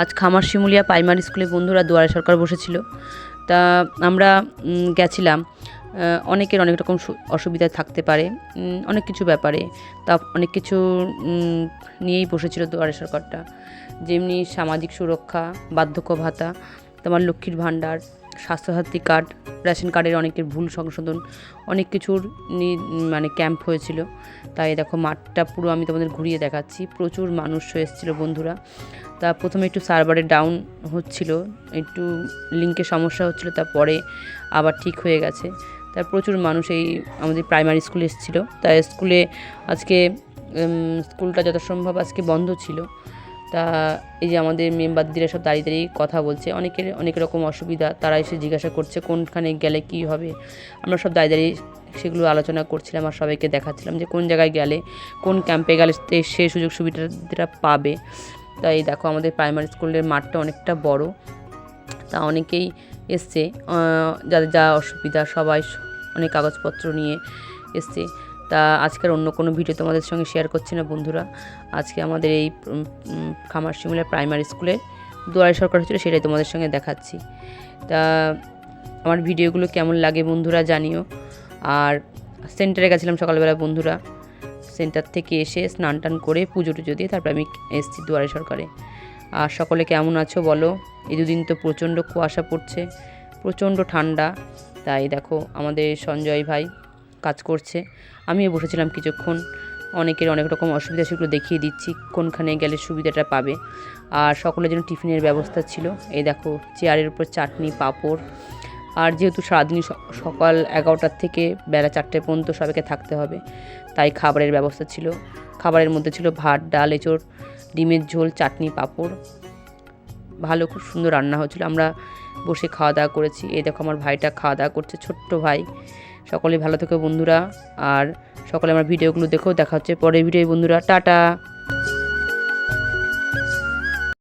আজ খামার শিমুলিয়া প্রাইমারি স্কুলে বন্ধুরা দুয়ারে সরকার বসেছিল। তা আমরা গেছিলাম অনেকের অনেক রকম অসুবিধা থাকতে পারে অনেক কিছু ব্যাপারে। তা অনেক কিছু নিয়েই বসেছিল দুয়ারে সরকারটা। যেমনি সামাজিক সুরক্ষা, বার্ধক্য ভাতা, তোমার লক্ষ্মীর ভাণ্ডার স্বাস্থ্যসাথী কার্ড, রেশন কার্ডের অনেকের ভুল সংশোধন, অনেক কিছুর মানে ক্যাম্প হয়েছিল। তাই দেখো মাঠটা পুরো আমি তোমাদের ঘুরিয়ে দেখাচ্ছি। প্রচুর মানুষ এসেছিল বন্ধুরা। তা প্রথমে একটু সার্ভারে ডাউন হচ্ছিল, একটু লিঙ্কের সমস্যা হচ্ছিল, তারপরে আবার ঠিক হয়ে গেছে। তার প্রচুর মানুষ এই আমাদের প্রাইমারি স্কুলে এসেছিল। তাই স্কুলে আজকে স্কুলটা যত সম্ভব আজকে বন্ধ ছিল। তা এই যে আমাদের মেম্বারদিরা সব দাঁড়িয়ে দাঁড়িয়ে কথা বলছে, অনেকের অনেক রকম অসুবিধা, তারা এসে জিজ্ঞাসা করছে কোনখানে গেলে কি হবে। আমরা সব দাঁড়িয়ে দাঁড়িয়ে সেগুলো আলোচনা করছিলাম আর সবাইকে দেখাচ্ছিলাম যে কোন জায়গায় গেলে, কোন ক্যাম্পে গেলে তে- সে সুযোগ সুবিধাটা পাবে। তাই দেখো আমাদের প্রাইমারি স্কুলের মাঠটা অনেকটা বড়। তা অনেকেই এসছে যাদের যা অসুবিধা সবাই অনেক কাগজপত্র নিয়ে এসছে। তা আজকের অন্য কোনো ভিডিও তোমাদের সঙ্গে শেয়ার করছি না বন্ধুরা। আজকে আমাদের এই খামার শিমুলা প্রাইমারি স্কুলে দুয়ারে সরকার হচ্ছিল, সেটাই তোমাদের সঙ্গে দেখাচ্ছি। তা আমার ভিডিওগুলো কেমন লাগে বন্ধুরা জানিও। আর সেন্টারে গেছিলাম সকালবেলা বন্ধুরা। সেন্টার থেকে এসে স্নান টান করে পুজো টুজো দিয়ে তারপর আমি এসেছি দুয়ারে সরকারে। আর সকলে কেমন আছো বলো? এই দুদিন তো প্রচণ্ড কুয়াশা পড়ছে, প্রচণ্ড ঠান্ডা। তাই দেখো আমাদের সঞ্জয় ভাই কাজ করছে। আমিও বসেছিলাম কিছুক্ষণ। অনেকের অনেক রকম অসুবিধা সেগুলো দেখিয়ে দিচ্ছি, কোনখানে গেলে সুবিধাটা পাবে। আর সকলের জন্য টিফিনের ব্যবস্থা ছিল। এই দেখো, চেয়ারের উপর চাটনি, পাঁপড়। আর যেহেতু সারাদিনই স- সকাল এগারোটার থেকে বেলা চারটে পর্যন্ত সবাইকে থাকতে হবে, তাই খাবারের ব্যবস্থা ছিল। খাবারের মধ্যে ছিল ভাত, ডাল, এঁচড়, ডিমের ঝোল, চাটনি, পাঁপড়। ভালো, খুব সুন্দর রান্না হয়েছিল। আমরা বসে খাওয়া দাওয়া করেছি। এই দেখো, আমার ভাইটা খাওয়া দাওয়া করছে, ছোট্ট ভাই। সকলে ভালো থেকো বন্ধুরা। আর সকলে আমার ভিডিওগুলো দেখো। দেখা হচ্ছে পরের ভিডিও বন্ধুরা। টাটা!